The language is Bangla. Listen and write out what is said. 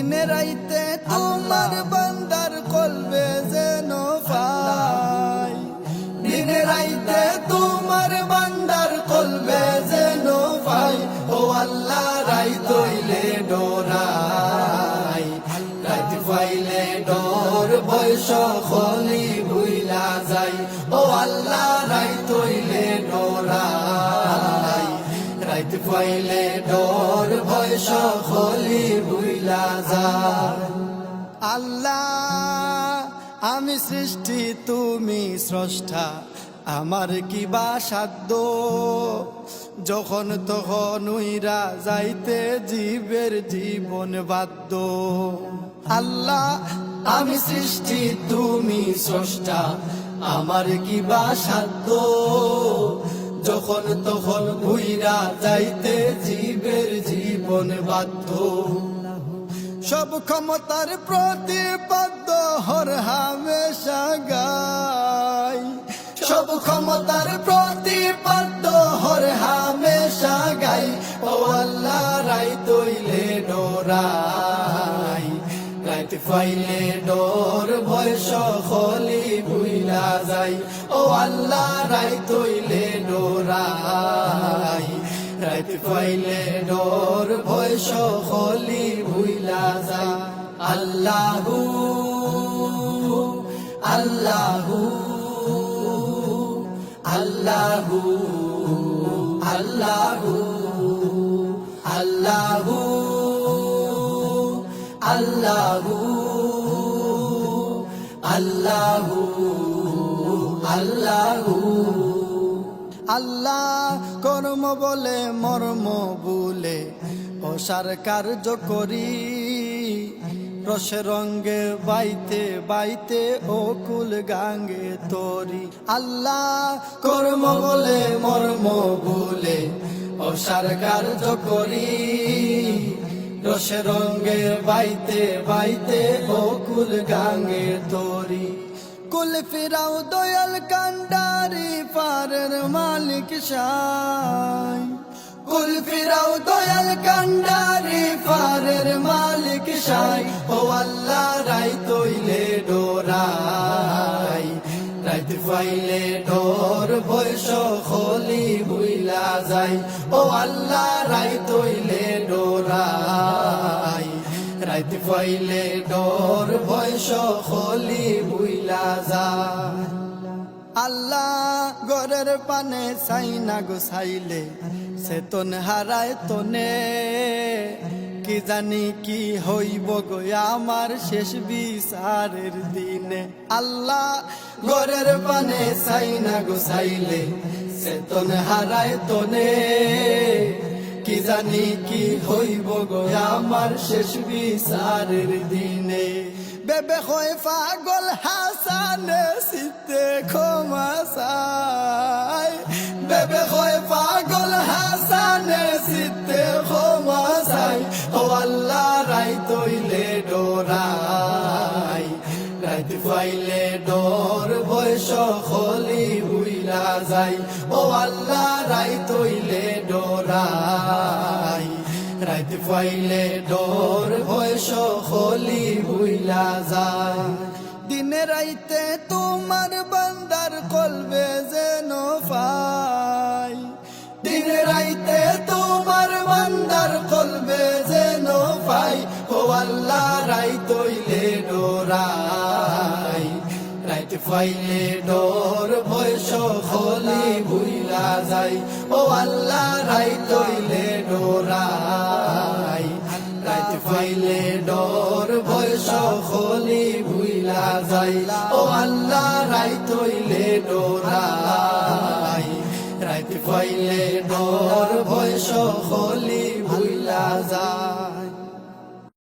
দিনে রাইতে তোমার বান্দার কলবে যেন পাই। দিনে রাইতে তোমার বান্দার কলবে যেন পাই। ও আল্লাহ রাই তৈলে ডোরাই। রাইতে পাইলে ডোর বয়স খলি ভুইলা যাই। ও আল্লাহ রাইতে পাইলে ডোর ভয় সকলি ভুইলা যায়। আল্লাহ, আমি সৃষ্টি, তুমি স্রষ্টা, আমার কি বা সাধ্য? যখন তখন উইরা যাইতে জীবের জীবন বাধ্য। আল্লাহ, আমি সৃষ্টি, তুমি স্রষ্টা, আমার কি বা সাধ্য? যখন তখন ভুইরা যাইতে জীবের জীবন বাধ্য। সব ক্ষমতার প্রতিপাদ্য হর হামেশা গাই সব ক্ষমতার প্রতিপাদ্য হর হামেশা গাই ও আল্লাহ রাই তৈলে ডোরাই। রাইতে ফাইলে ডোর, ভয় সকলি ভুইলা যাই। ও আল্লাহ রাই তৈলে ডোরাই। রাইতে ফাইলে ডোর, ভয় সকলি ভুইলা যাই আল্লাহু আল্লাহু আল্লাহু আল্লাহু আল্লাহু আল্লাহু আল্লাহু। আল্লাহু। কর্ম বলে, মর্ম বলে, অসার কার্য করি। রসে রঙ্গে বাইতে বাইতে ও কুল গাঙ্গে তরি। আল্লাহ কর্ম বলে, মর্ম বলে, অসার কার্য করি। রসে রঙ্গে বাইতে বাইতে ও কুল গাঙ্গে তরি। কুল ফিরাও দয়াল কান্ডারি, পারের মালিক সাই। কুল ফিরাও দয়াল কান্ডারি, পারের মালিক সাই। ও আল্লাহ রাই তৈলে ডোরাই। রাইতে ফাইলে ডোর বয়স খলি বুইলা যাই। ও আল্লাহ রাই তৈলে ডোরাই। রাইতে ফাইলে ডোর বয়স খলি আল্লাহ গরের পানে সাইনা গোসাইলে সেতন হারায় তনে। কি জানি কি হইব গো আমার শেষ বিচারের দিনে। আল্লাহ গরের পানে সাইনা গোসাইলে সেতন হারায় তনে। কি জানি কি হইব গো আমার শেষ বিচারের দিনে। বেবে হয় পাগল হাসানে সিতে ক্ষমা চাই বেবে হয় পাগল হাসানে সিতে ক্ষমা ও আল্লাহ রাই তৈলে ডোরাই। রাইতে ফাইলে ডোর বয়স খলি বুইলা যাই ও আল্লাহ রাই তৈলে ডোরাই রাইতে ফাইলে ডোর বয়স খলি বুইলা যায়। দিনে রাইতে তোমার বান্দার কলবে যেন পাই। দিনে রাইতে তোমার বান্দার কলবে যেন পাই। ও আল্লাহ রাই তৈলে ডোরাই। রাইতে ফাইলে ডোর বয়স খলি ভুইলা যাই ও আল্লাহ রাই তৈলে ডোরাই। রাইতে ফাইলে ডোর বয়স খলি ভুইলা যাই ও আল্লাহ রাই তৈলে ডোরাই। রাইতে ফাইলে ডোর বয়স খলি